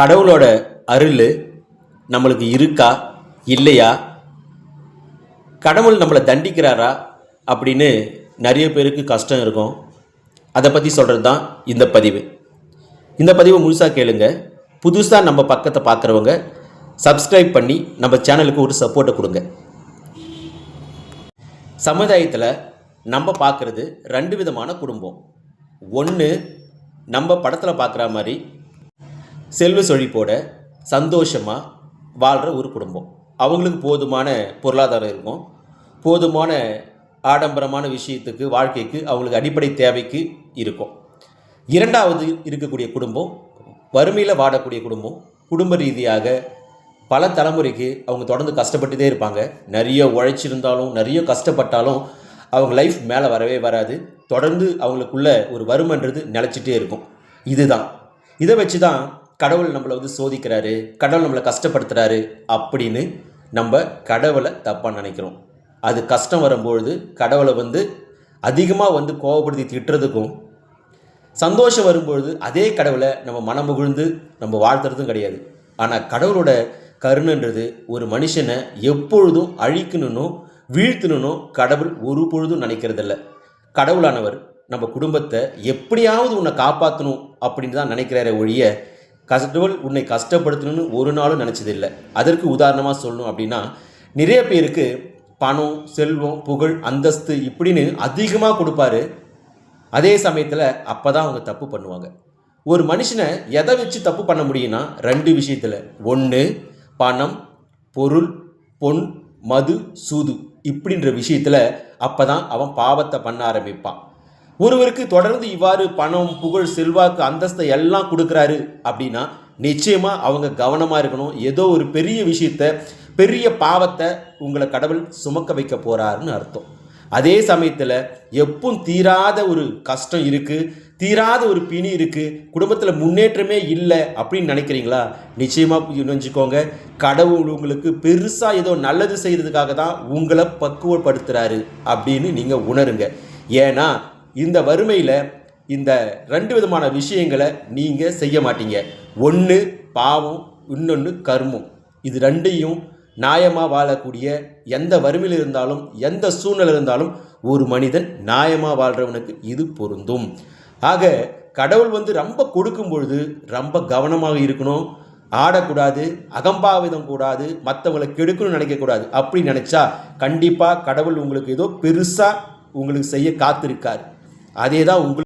கடவுளோட அருள் நம்மளுக்கு இருக்கா? இல்லையா? கடவுள் நம்மளை தண்டிக்கிறாரா? அப்படின்னு நிறைய பேருக்கு கஷ்டம் இருக்கும். அதை பற்றி சொல்கிறது தான் இந்த பதிவு. இந்த பதிவை முழுசாக கேளுங்க. புதுசாக நம்ம பக்கத்தை பார்க்குறவங்க சப்ஸ்கிரைப் பண்ணி நம்ம சேனலுக்கு ஒரு சப்போர்ட்டை கொடுங்க. சமுதாயத்தில் நம்ம பார்க்குறது ரெண்டு விதமான குடும்பம். ஒன்று நம்ம படத்தில் பார்க்குற மாதிரி செல்வ செழிப்போட சந்தோஷமாக வாழ்கிற ஒரு குடும்பம். அவங்களுக்கு போதுமான பொருளாதாரம் இருக்கும். போதுமான ஆடம்பரமான விஷயத்துக்கு வாழ்க்கைக்கு அவங்களுக்கு அடிப்படை தேவைக்கு இருக்கும். இரண்டாவது இருக்கக்கூடிய குடும்பம் வறுமையில் வாடக்கூடிய குடும்பம் குடும்ப ரீதியாக பல தலைமுறைக்கு அவங்க தொடர்ந்து கஷ்டப்பட்டுதே இருப்பாங்க. நிறைய உழைச்சிருந்தாலும் நிறைய கஷ்டப்பட்டாலும் அவங்க லைஃப் மேலே வரவே வராது. தொடர்ந்து அவங்களுக்குள்ள ஒரு வறுமைன்றது நிலச்சிட்டே இருக்கும். இதுதான். இதை வச்சு தான் கடவுள் நம்மளை வந்து சோதிக்கிறாரு கடவுள் நம்மளை கஷ்டப்படுத்துகிறாரு அப்படின்னு நம்ம கடவுளை தப்பாக நினைக்கிறோம். அது கஷ்டம் வரும்பொழுது கடவுளை வந்து அதிகமாக வந்து கோவப்படுத்தி திட்டுறதுக்கும் சந்தோஷம் வரும்பொழுது அதே கடவுளை நம்ம மனமுகிழ்ந்து நம்ம வாழ்த்துறதும் கிடையாது. ஆனால் கடவுளோட கருணன்றது ஒரு மனுஷனை எப்பொழுதும் அழிக்கணும்னோ வீழ்த்தணும்னோ கடவுள் ஒரு பொழுதும் நினைக்கிறதில்ல. கடவுளானவர் நம்ம குடும்பத்தை எப்படியாவது உன்னை காப்பாற்றணும் அப்படின்னு தான் நினைக்கிறாரே ஒழிய கடவுள் உன்னை கஷ்டப்படுத்தணும்னு ஒரு நாளும் நினச்சதில்லை. அதற்கு உதாரணமாக சொல்லணும் அப்படின்னா நிறைய பேருக்கு பணம் செல்வம் புகழ் அந்தஸ்து இப்படின்னு அதிகமாக கொடுப்பாரு. அதே சமயத்தில் அப்போ தான் அவங்க தப்பு பண்ணுவாங்க. ஒரு மனுஷனை எதை வச்சு தப்பு பண்ண முடியும்னா ரெண்டு விஷயத்தில். ஒன்று பணம் பொருள் பொன் மது சூது இப்படின்ற விஷயத்தில் அப்போ தான் அவன் பாவத்தை பண்ண ஆரம்பிப்பான். ஒருவருக்கு தொடர்ந்து இவ்வாறு பணம் புகழ் செல்வாக்கு அந்தஸ்தை எல்லாம் கொடுக்குறாரு அப்படின்னா நிச்சயமாக அவங்க கவனமாக இருக்கணும். ஏதோ ஒரு பெரிய விஷயத்த பெரிய பாவத்தை உங்களை கடவுள் சுமக்க வைக்க போகிறாருன்னு அர்த்தம். அதே சமயத்தில் எப்பவும் தீராத ஒரு கஷ்டம் இருக்குது தீராத ஒரு பிணி இருக்குது குடும்பத்தில் முன்னேற்றமே இல்லை அப்படின்னு நினைக்கிறீங்களா? நிச்சயமாக நினைச்சுக்கோங்க கடவுள் உங்களுக்கு பெருசாக ஏதோ நல்லது செய்கிறதுக்காக தான் உங்களை பக்குவப்படுத்துகிறாரு அப்படின்னு நீங்கள் உணருங்க. ஏன்னா இந்த வறுமையில் இந்த ரெண்டு விதமான விஷயங்களை நீங்கள் செய்ய மாட்டீங்க. ஒன்று பாவம் இன்னொன்று கர்மம். இது ரெண்டையும் நியாயமாக வாழக்கூடிய எந்த வறுமையில் இருந்தாலும் எந்த சூழ்நிலை இருந்தாலும் ஒரு மனிதன் நியாயமாக வாழ்கிறவனுக்கு இது பொருந்தும். ஆக கடவுள் வந்து ரொம்ப கொடுக்கும் பொழுது ரொம்ப கவனமாக இருக்கணும். ஆடக்கூடாது அகம்பாவிதம் கூடாது மற்றவங்களை கெடுக்கணும்னு நினைக்கக்கூடாது. அப்படி நினச்சா கண்டிப்பாக கடவுள் உங்களுக்கு ஏதோ பெருசாக உங்களுக்கு செய்ய காத்திருக்கார். அதே தான் உங்களுக்கு